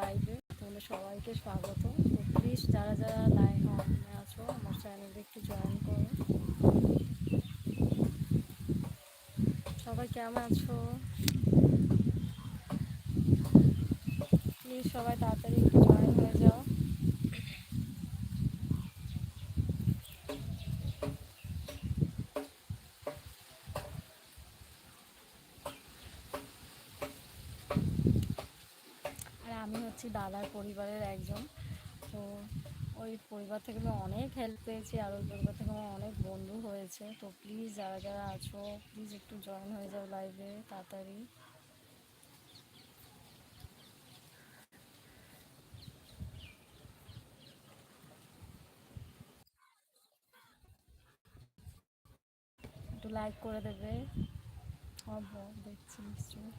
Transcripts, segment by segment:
লাইভে তোমাদের সবাইকে স্বাগত। তো প্লিজ যারা যারা লাইভ আছো, আমার চ্যানেলে একটু জয়েন করো। সবাই কেমন আছো? প্লিজ সবাই তাড়াতাড়ি একটু জয়েন হয়ে যাও আর আমি হচ্ছি দাদার পরিবারের একজন। তো ওই পরিবার থেকে আমি অনেক হেল্প পেয়েছি আর ওই পরিবার থেকে আমার অনেক বন্ধু হয়েছে। তো প্লিজ যারা যারা আছো প্লিজ একটু জয়েন হয়ে যাও লাইভে তাড়াতাড়ি। একটু লাইক করে দেবে। হব দেখছি নিশ্চয়ই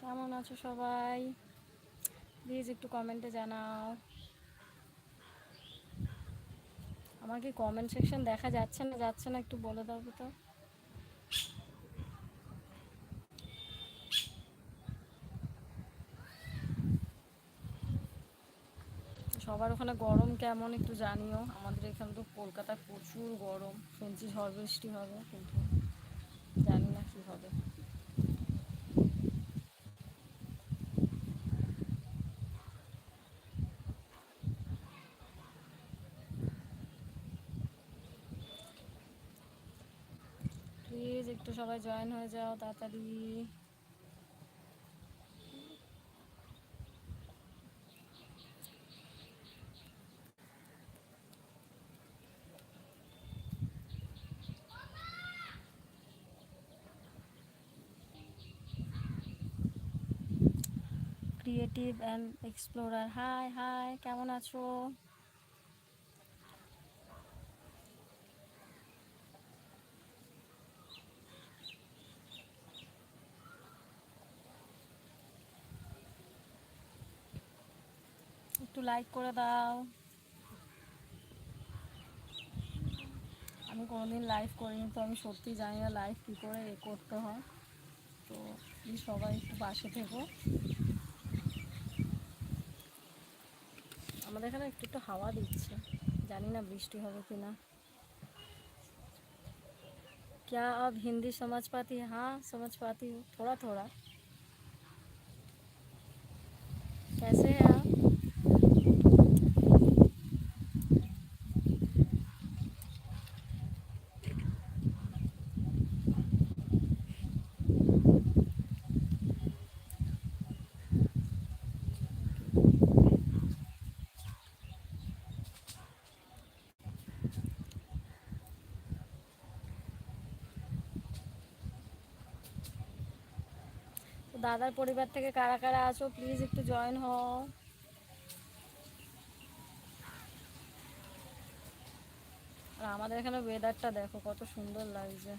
কেমন আছো সবাই? প্লিজ একটু কমেন্টে জানাও। আমার কি কমেন্ট সেকশন দেখা যাচ্ছে না? যাচ্ছে না, একটু বলে দাও তো সবার ওখানে গরম কেমন একটু জানিও। আমাদের এখানে তো কলকাতায় প্রচুর গরম। শুনছি ঝড় বৃষ্টি হবে, কিন্তু জানি না কি হবে প্লিজ একটু সবাই জয়েন হয়ে যাও তাড়াতাড়ি। Creative and explorer hi hi কেমন আছো একটু লাইক করে দাও আমি কোনোদিন লাইভ করিনি তো আমি সত্যিই জানি না লাইভ কী করে এ করতে হয় তো প্লিজ সবাই একটু পাশে থেকো আমাদের এখানে একটু একটু হাওয়া দিচ্ছে জানি না বৃষ্টি হবে কি না क्या अब हिंदी समझ पाती है हाँ समझ पाती हूँ थोड़ा थोड़ा कैसे हैं आप দাদার পরিবার থেকে কারা কারা আছো প্লিজ একটু জয়েন হও। আর আমাদের এখানে ওয়েদারটা দেখো, কত সুন্দর লাগছে।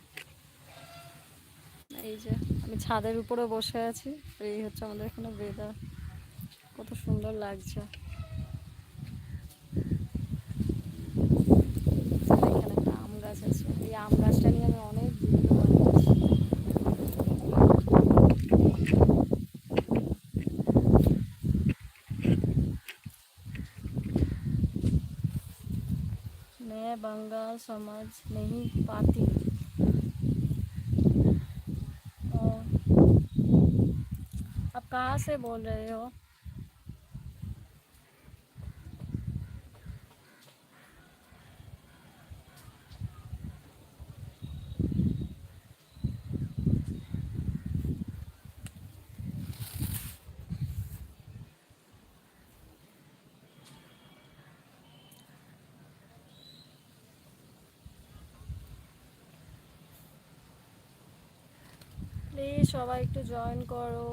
এই যে, আমি ছাদের উপরে বসে আছি এই হচ্ছে আমাদের এখানে ওয়েদার কত সুন্দর লাগছে। এখানে একটা আম গাছ আছে। এই আম গাছটা নিয়ে আমি অনেক मैं बंगाल समझ नहीं पाती। और आप कहाँ से बोल रहे हो। প্লিজ সবাই একটু জয়েন করো।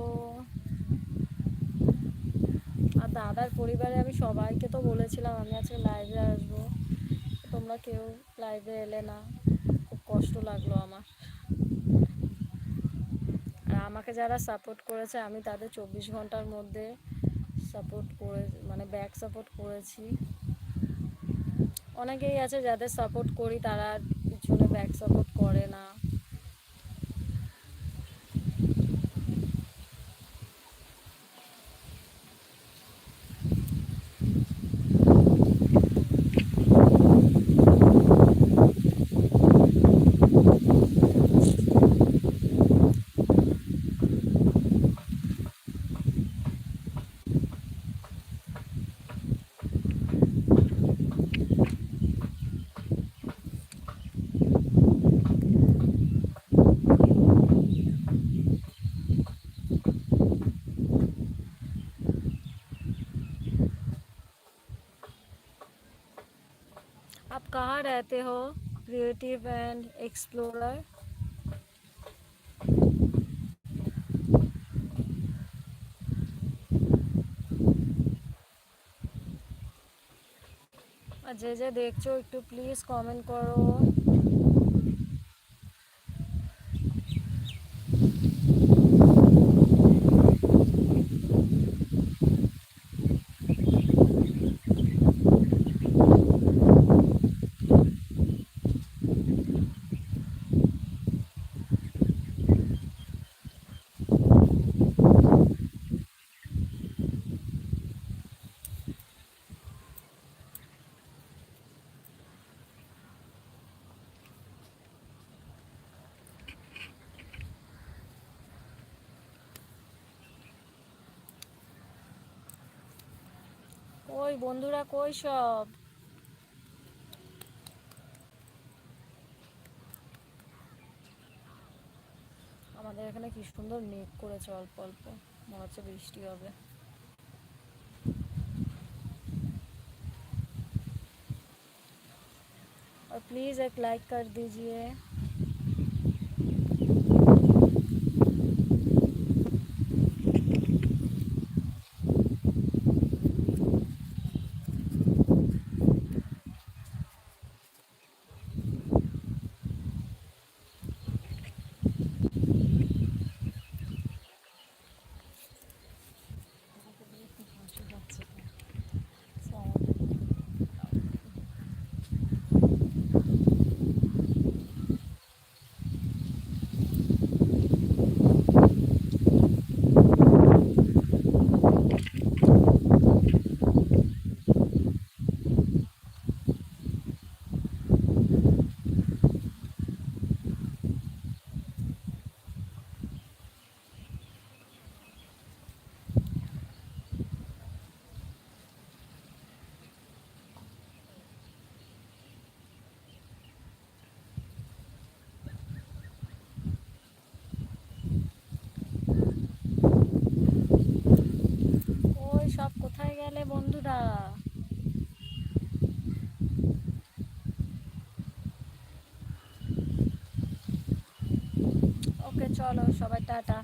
আর দাদার পরিবারে আমি সবাইকে তো বলেছিলাম, আমি আজকে লাইভে আসব। তোমরা কেউ লাইভে এলে না, খুব কষ্ট লাগল আমার। আর আমাকে যারা সাপোর্ট করেছে, আমি তাদের চব্বিশ ঘণ্টার মধ্যে সাপোর্ট করে মানে ব্যাক সাপোর্ট করেছি। অনেকেই আছে যাদের সাপোর্ট করি, তারা পিছনে ব্যাক সাপোর্ট করে না। कहाँ रहते हो क्रिएटिव एंड एक्सप्लोरर আর যে যে দেখছো একটু প্লিজ কমেন্ট করো কই বন্ধুরা কই সব আমাদের এখানে কি সুন্দর মেঘ করেছে অল্প অল্প মনে হচ্ছে বৃষ্টি হবে और प्लीज़ एक लाइक कर दीजिए চলো সবাই টাটা।